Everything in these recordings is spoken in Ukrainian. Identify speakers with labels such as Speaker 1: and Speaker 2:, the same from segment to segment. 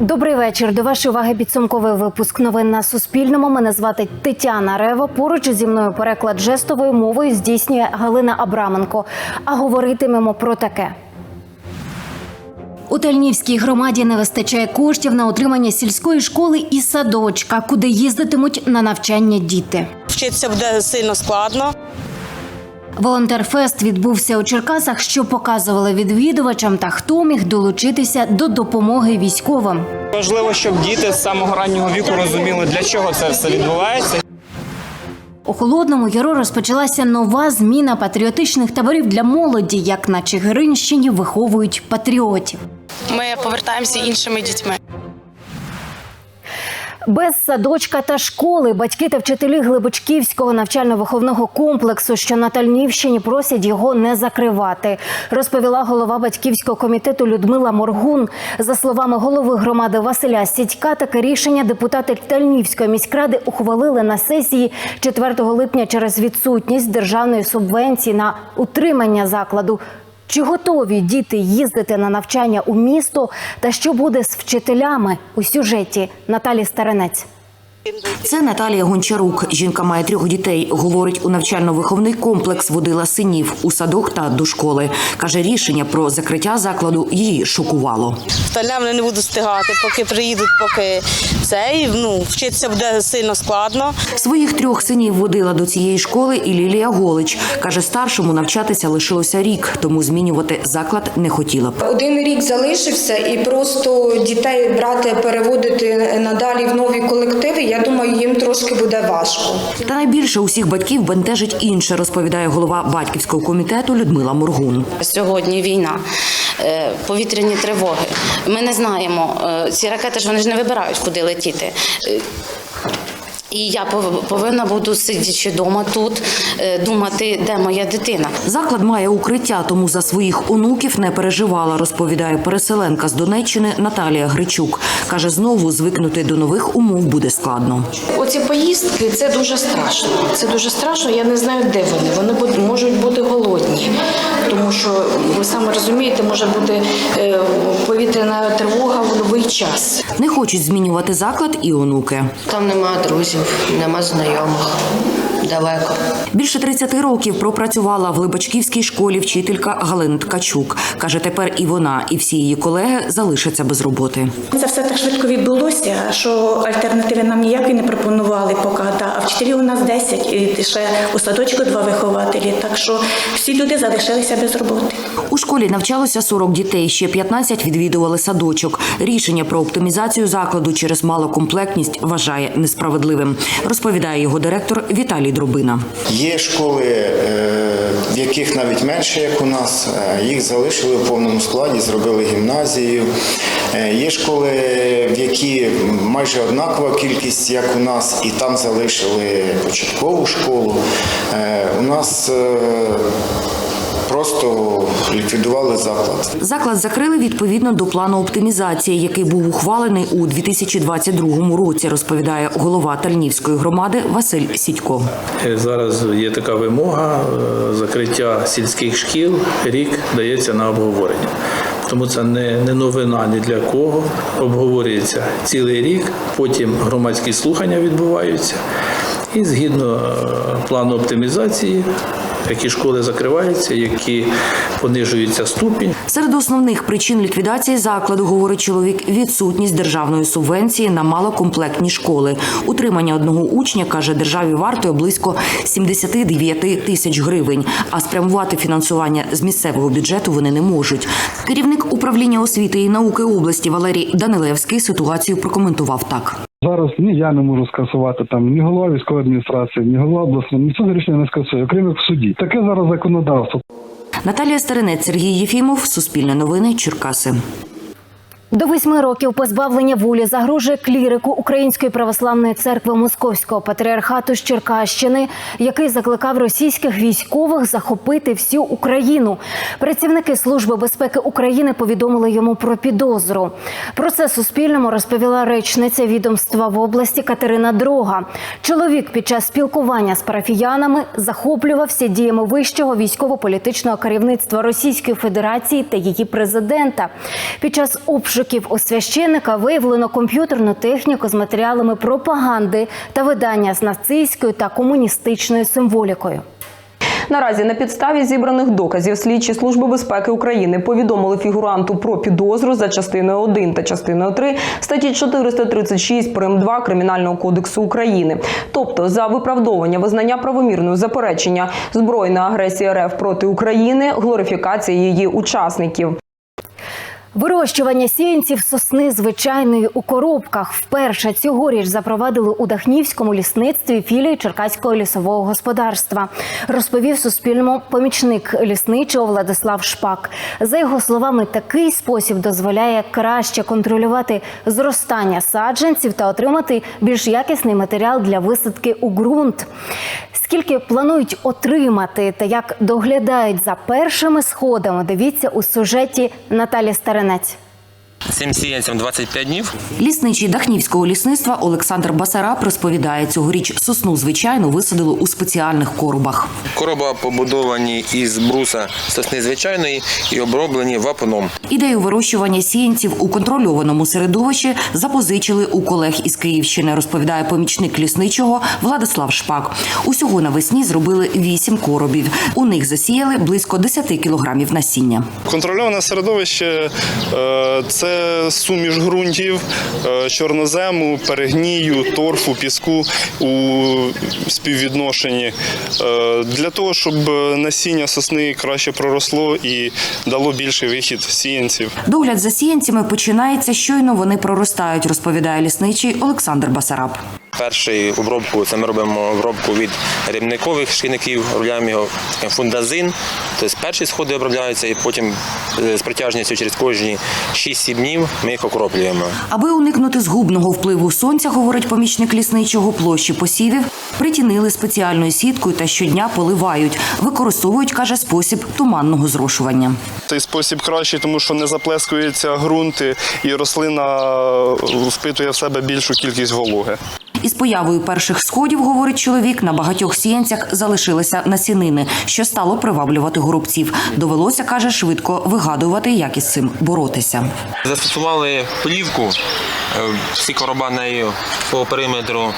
Speaker 1: Добрий вечір. До вашої уваги підсумковий випуск новин на Суспільному. Мене звати Тетяна Рева. Поруч зі мною переклад жестовою мовою здійснює Галина Абраменко. А говоритимемо про таке. У Тельнівській громаді не вистачає коштів на утримання сільської школи і садочка, куди їздитимуть на навчання діти.
Speaker 2: Вчитися буде сильно складно.
Speaker 1: Волонтерфест відбувся у Черкасах, що показували відвідувачам та хто міг долучитися до допомоги військовим.
Speaker 3: Важливо, щоб діти з самого раннього віку розуміли, для чого це все відбувається.
Speaker 1: У Холодному Яру розпочалася нова зміна патріотичних таборів для молоді, як на Чигиринщині виховують патріотів.
Speaker 2: Ми повертаємося іншими дітьми.
Speaker 1: Без садочка та школи батьки та вчителі Глибочківського навчально-виховного комплексу, що на Тальнівщині, просять його не закривати, розповіла голова батьківського комітету Людмила Моргун. За словами голови громади Василя Сідька, таке рішення депутати Тальнівської міськради ухвалили на сесії 4 липня через відсутність державної субвенції на утримання закладу. Чи готові діти їздити на навчання у місто та що буде з вчителями у сюжеті Наталі Старенець?
Speaker 4: Це Наталія Гончарук. Жінка має трьох дітей. Говорить, у навчально-виховний комплекс водила синів у садок та до школи. Каже, рішення про закриття закладу її шокувало.
Speaker 2: Остальне вони не будуть встигати, поки приїдуть, поки цей. Ну, вчитися буде сильно складно.
Speaker 4: Своїх трьох синів водила до цієї школи і Лілія Голич. Каже, старшому навчатися лишилося рік, тому змінювати заклад не хотіла б.
Speaker 5: Один рік залишився, і просто дітей брати, переводити надалі в нові колективи. Я думаю, їм трошки буде важко.
Speaker 4: Та найбільше усіх батьків бентежить інше, розповідає голова батьківського комітету Людмила Моргун.
Speaker 6: Сьогодні війна, е, повітряні тривоги. Ми не знаємо. е, Ці ракети ж вони ж не вибирають, куди летіти. І я пов- повинна буду сидячи вдома тут, е, думати, де моя дитина.
Speaker 4: Заклад має укриття, тому за своїх онуків не переживала, розповідає переселенка з Донеччини Наталія Гричук. Каже, знову звикнути до нових умов буде складно.
Speaker 7: Оці поїздки це дуже страшно. Це дуже страшно. Я не знаю, де вони. Вони можуть бути голодні, тому що ви саме розумієте, може бути е, повітряна тривога в будь-який час.
Speaker 4: Не хочуть змінювати заклад і онуки.
Speaker 8: Там нема друзів, нема знайомих. Далеко.
Speaker 4: Більше 30 років пропрацювала в Либачківській школі вчителька Галина Ткачук. Каже, тепер і вона, і всі її колеги залишаться без роботи.
Speaker 9: Це все так швидко відбулося, що альтернативи нам ніякі не пропонували поки. Та, а вчителів у нас 10, і ще у садочку два вихователі. Так що всі люди залишилися без роботи.
Speaker 4: Школі навчалося 40 дітей, ще 15 відвідували садочок. Рішення про оптимізацію закладу через малокомплектність вважає несправедливим, розповідає його директор Віталій Дробина.
Speaker 10: Є школи, е, в яких навіть менше, як у нас, е, їх залишили в повному складі, зробили гімназію. Е, Є школи, в які майже однакова кількість, як у нас, і там залишили початкову школу. У нас просто ліквідували заклад.
Speaker 4: Заклад закрили відповідно до плану оптимізації, який був ухвалений у 2022 році, розповідає голова Тальнівської громади Василь Сідько.
Speaker 11: Е, Зараз є така вимога е, закриття сільських шкіл. Рік дається на обговорення. Тому це не, не новина ні для кого. Обговорюється цілий рік, потім громадські слухання відбуваються. І згідно е, плану оптимізації, які школи закриваються, які понижується ступінь.
Speaker 4: Серед основних причин ліквідації закладу, говорить чоловік, відсутність державної субвенції на малокомплектні школи. Утримання одного учня, каже, державі вартує близько 79 тисяч гривень, а спрямувати фінансування з місцевого бюджету вони не можуть. Керівник управління освіти і науки області Валерій Данилевський ситуацію прокоментував так.
Speaker 12: Зараз ні я не можу скасувати там ні голова військової адміністрації, ні голова обласної, ніхто рішення не скасує, окрім як в суді. Таке зараз законодавство.
Speaker 4: Наталія Старинець, Сергій Єфімов, Суспільне новини, Черкаси.
Speaker 1: До восьми років позбавлення волі загрожує клірику Української православної церкви Московського патріархату з Черкащини, який закликав російських військових захопити всю Україну. Працівники служби безпеки України повідомили йому про підозру. Про це Суспільному розповіла речниця відомства в області Катерина Дрога. Чоловік під час спілкування з парафіянами захоплювався діями вищого військово-політичного керівництва Російської Федерації та її президента. Під час обшуку обшуків у священника виявлено комп'ютерну техніку з матеріалами пропаганди та видання з нацистською та комуністичною символікою.
Speaker 13: Наразі на підставі зібраних доказів слідчі служби безпеки України повідомили фігуранту про підозру за частиною 1 та частиною 3 статті 436 прим. 2 Кримінального кодексу України, тобто за виправдовування визнання правомірного заперечення збройної агресії РФ проти України, глорифікації її учасників.
Speaker 1: Вирощування сіянців сосни звичайної у коробках вперше цьогоріч запровадили у Дахнівському лісництві філії Черкаського лісового господарства. Розповів Суспільному помічник лісничого Владислав Шпак. За його словами, такий спосіб дозволяє краще контролювати зростання саджанців та отримати більш якісний матеріал для висадки у ґрунт. Скільки планують отримати та як доглядають за першими сходами, дивіться у сюжеті Наталі Старенець.
Speaker 14: Цим сіянцям 25 днів.
Speaker 4: Лісничий Дахнівського лісництва Олександр Басараб розповідає, цьогоріч сосну звичайно висадили у спеціальних коробах.
Speaker 14: Короба побудовані із бруса сосни звичайної і оброблені вапном.
Speaker 4: Ідею вирощування сіянців у контрольованому середовищі запозичили у колег із Київщини, розповідає помічник лісничого Владислав Шпак. Усього навесні зробили вісім коробів. У них засіяли близько 10 кілограмів насіння.
Speaker 15: Контрольоване середовище е, це суміш ґрунтів, е, чорнозему, перегнію, торфу, піску у співвідношенні е, для того, щоб насіння сосни краще проросло і дало більший вихід сіянців.
Speaker 4: Догляд за сіянцями починається щойно вони проростають, розповідає лісничий Олександр Басараб.
Speaker 14: Першу обробку це ми робимо обробку від рибникових шкідників, обробляємо його фундазин. Тобто перші сходи обробляються і потім е, з протяжністю через кожні 6-7 днів ми їх окроплюємо.
Speaker 4: Аби уникнути згубного впливу сонця, говорить помічник лісничого, площі посівів притінили спеціальною сіткою та щодня поливають. Використовують, каже, спосіб туманного зрошування.
Speaker 15: Цей спосіб кращий, тому що не заплескуються ґрунти і рослина впитує в себе більшу кількість вологи.
Speaker 4: Із появою перших сходів, говорить чоловік, на багатьох сіянцях залишилися насінини, що стало приваблювати горобців. Довелося, каже, швидко вигадувати, як із цим боротися.
Speaker 14: Застосували плівку, е, всі короба нею по периметру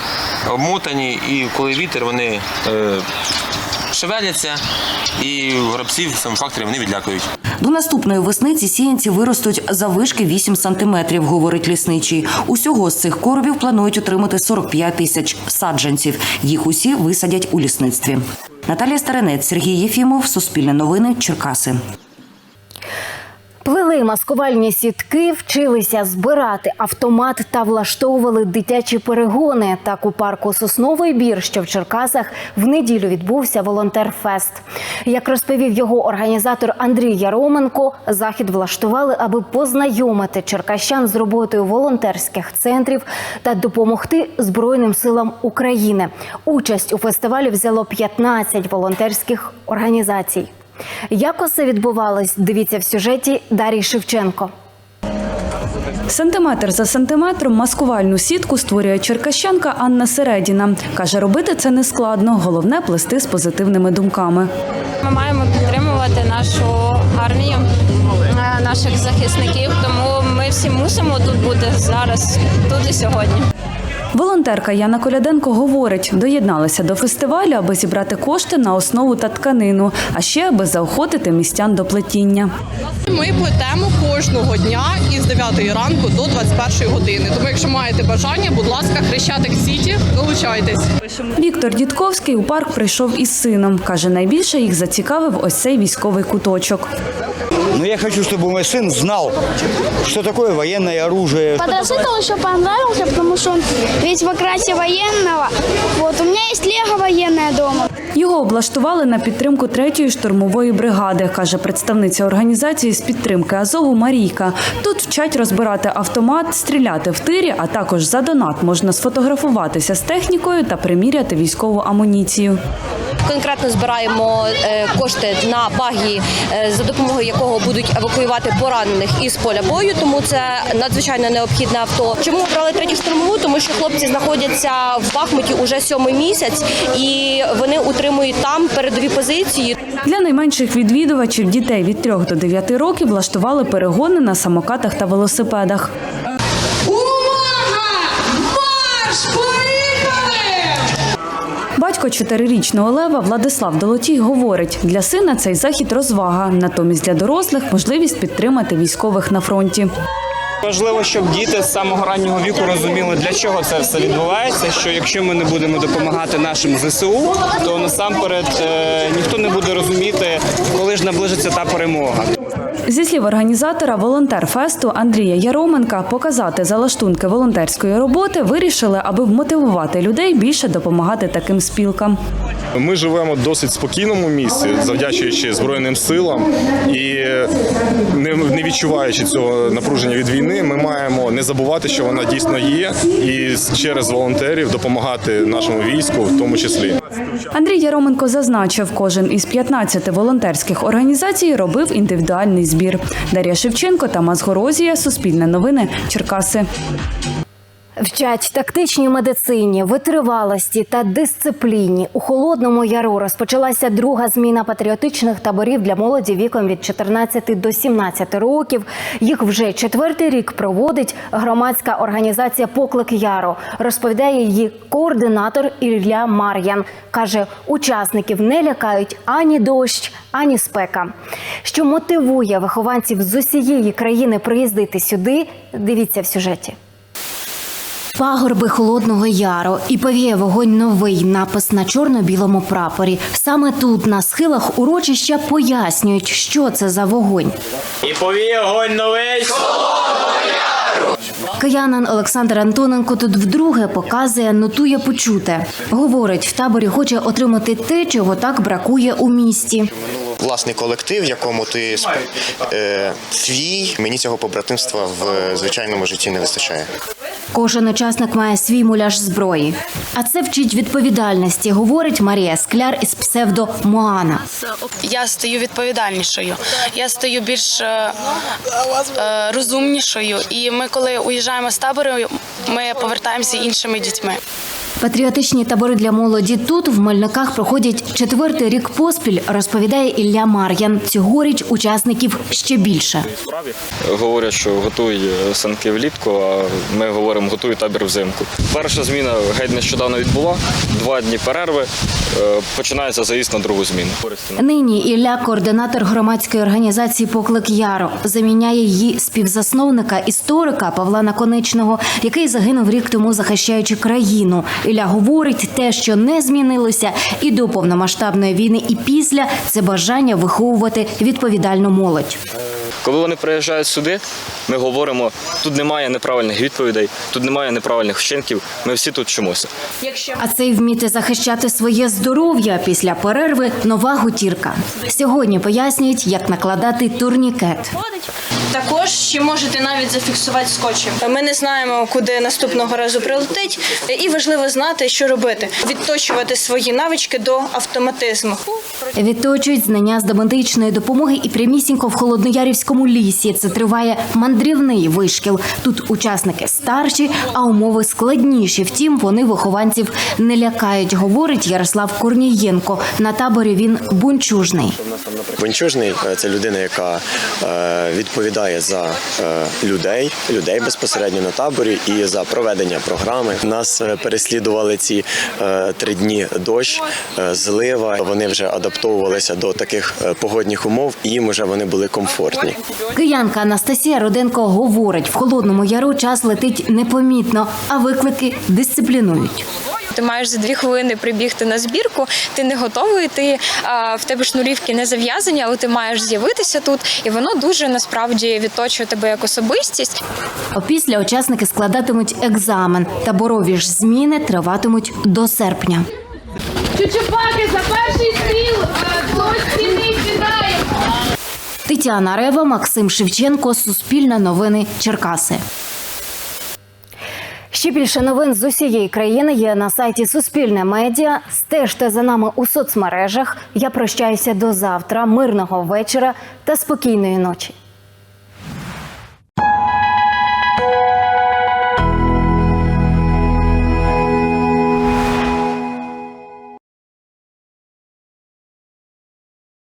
Speaker 14: обмотані, і коли вітер, вони е, шевеляться, і горобців сам цьому не відлякують.
Speaker 4: До наступної весни ці сіянці виростуть за вишки 8 сантиметрів, говорить лісничий. Усього з цих коробів планують отримати 45 тисяч саджанців. Їх усі висадять у лісництві. Наталія Старенець, Сергій Єфімов, Суспільне новини, Черкаси.
Speaker 1: Плели маскувальні сітки, вчилися збирати автомат та влаштовували дитячі перегони. Так у парку Сосновий бір, що в Черкасах, в неділю відбувся волонтерфест. Як розповів його організатор Андрій Яроменко, захід влаштували, аби познайомити черкащан з роботою волонтерських центрів та допомогти Збройним силам України. Участь у фестивалі взяло 15 волонтерських організацій. Як усе відбувалось, дивіться в сюжеті Дарії Шевченко.
Speaker 16: Сантиметр за сантиметром маскувальну сітку створює черкащанка Анна Середіна. Каже, робити це не складно, головне плести з позитивними думками.
Speaker 17: Ми маємо підтримувати нашу армію, е, наших захисників. Тому ми всі мусимо тут бути зараз, тут і сьогодні.
Speaker 16: Волонтерка Яна Коляденко говорить, доєдналася до фестивалю, аби зібрати кошти на основу та тканину, а ще аби заохотити містян до плетіння.
Speaker 18: Ми плетемо кожного дня із 9 ранку до 21 години. Тому, якщо маєте бажання, будь ласка, Хрещатик Сіті, долучайтесь.
Speaker 16: Віктор Дідковський у парк прийшов із сином. Каже, найбільше їх зацікавив ось цей військовий куточок.
Speaker 19: Но я хочу, чтобы мой сын знал, что такое военное оружие.
Speaker 20: Квадроцикл еще понравился, потому что он весь в окрасе военного. Вот, у меня есть лего военное дома.
Speaker 16: Його облаштували на підтримку третьої штурмової бригади, каже представниця організації з підтримки Азову Марійка. Тут вчать розбирати автомат, стріляти в тирі, а також за донат можна сфотографуватися з технікою та приміряти військову амуніцію.
Speaker 21: конкретно збираємо е, кошти на багі, е, за допомогою якого будуть евакуювати поранених із поля бою. Тому це надзвичайно необхідне авто. Чому обрали третю штурмову? Тому що хлопці знаходяться в Бахмуті уже сьомий місяць, і вони утримують там передові позиції.
Speaker 16: Для найменших відвідувачів дітей від 3 до 9 років влаштували перегони на самокатах та велосипедах. Батько чотирирічного Лева Владислав Долотій говорить, для сина цей захід розвага, натомість для дорослих можливість підтримати військових на фронті.
Speaker 3: Важливо, щоб діти з самого раннього віку розуміли, для чого це все відбувається. Що якщо ми не будемо допомагати нашим ЗСУ, то насамперед е, ніхто не буде розуміти, коли ж наближиться та перемога.
Speaker 16: Зі слів організатора волонтер фесту Андрія Яроменка, показати залаштунки волонтерської роботи вирішили, аби вмотивувати людей більше допомагати таким спілкам.
Speaker 22: Ми живемо в досить спокійному місці, завдячуючи Збройним силам і не відчуваючи цього напруження від війни, ми маємо не забувати, що вона дійсно є, і через волонтерів допомагати нашому війську, в тому числі.
Speaker 16: Андрій Яроменко зазначив, кожен із 15 волонтерських організацій робив індивідуальний збір. Дар'я Шевченко, Тамас Горозія, Суспільне новини, Черкаси.
Speaker 1: Вчать тактичній медицині, витривалості та дисципліні. У Холодному Яру розпочалася друга зміна патріотичних таборів для молоді віком від 14 до 17 років. Їх вже четвертий рік проводить громадська організація Поклик Яру. Розповідає її координатор Ілля Мар'ян. Каже, учасників не лякають ані дощ, ані спека. Що мотивує вихованців з усієї країни приїздити сюди? Дивіться в сюжеті. Пагорби Холодного Яру і повіє вогонь новий напис на чорно-білому прапорі. Саме тут, на схилах урочища, пояснюють, що це за вогонь.
Speaker 3: І повіє огонь новий.
Speaker 1: Киянин Олександр Антоненко тут вдруге показує, нотує почуте. Говорить, в таборі хоче отримати те, чого так бракує у місті.
Speaker 23: Власний колектив, якому ти е, свій, мені цього побратимства в е, звичайному житті не вистачає.
Speaker 1: Кожен учасник має свій муляж зброї. А це вчить відповідальності, говорить Марія Скляр із псевдо Моана.
Speaker 24: Я стаю відповідальнішою, я стаю більш е, е, розумнішою. І ми, коли уїжджаємо з табору, ми повертаємося іншими дітьми.
Speaker 1: Патріотичні табори для молоді тут в Мельниках проходять четвертий рік поспіль, розповідає Ілля Мар'ян. Цьогоріч учасників ще більше.
Speaker 25: Говорять, що готуй е, санки влітку, а ми говоримо готуй табір взимку. Перша зміна геть нещодавно відбула. Два дні перерви. е, Починається заїзд на другу зміну.
Speaker 1: Нині Ілля, координатор громадської організації Поклик Яро, заміняє її співзасновника історика Павла Наконечного, який загинув рік тому, захищаючи країну. Ілля говорить, те, що не змінилося і до повномасштабної війни, і після це бажання виховувати відповідальну молодь.
Speaker 25: Коли вони приїжджають сюди, ми говоримо, тут немає неправильних відповідей, тут немає неправильних вчинків. Ми всі тут вчимося.
Speaker 1: А це й вміти захищати своє здоров'я після перерви нова гутірка. Сьогодні пояснюють, як накладати турнікет.
Speaker 26: Також ще можете навіть зафіксувати скотчем. Ми не знаємо, куди наступного разу прилетить, і важливо знати, що робити: відточувати свої навички до автоматизму.
Speaker 1: Відточують знання з домедичної допомоги і прямісінько в холодноярівському лісі. Це триває мандрівний вишкіл. Тут учасники старші, а умови складніші. Втім, вони вихованців не лякають, говорить Ярослав Корнієнко. На таборі він бунчужний.
Speaker 23: Бунчужний це людина, яка е, відповідає за е, людей, людей безпосередньо на таборі і за проведення програми. Нас е, переслідували ці три дні дощ, злива. Вони вже адаптовувалися до таких погодних умов, і їм вже вони були комфортні.
Speaker 1: Киянка Анастасія Руденко говорить, в холодному яру час летить непомітно, а виклики дисциплінують.
Speaker 27: Ти маєш за дві хвилини прибігти на збірку, ти не готовий, ти а, в тебе шнурівки не зав'язані, але ти маєш з'явитися тут, і воно дуже насправді відточує тебе як особистість.
Speaker 1: Опісля учасники складатимуть екзамен. Таборові ж зміни триватимуть до серпня.
Speaker 28: Чучупаки за перший стріл до стіни.
Speaker 1: Тетяна Рева, Максим Шевченко, Суспільне новини, Черкаси. Ще більше новин з усієї країни є на сайті Суспільне Медіа. Стежте за нами у соцмережах. Я прощаюся до завтра. Мирного вечора та спокійної ночі.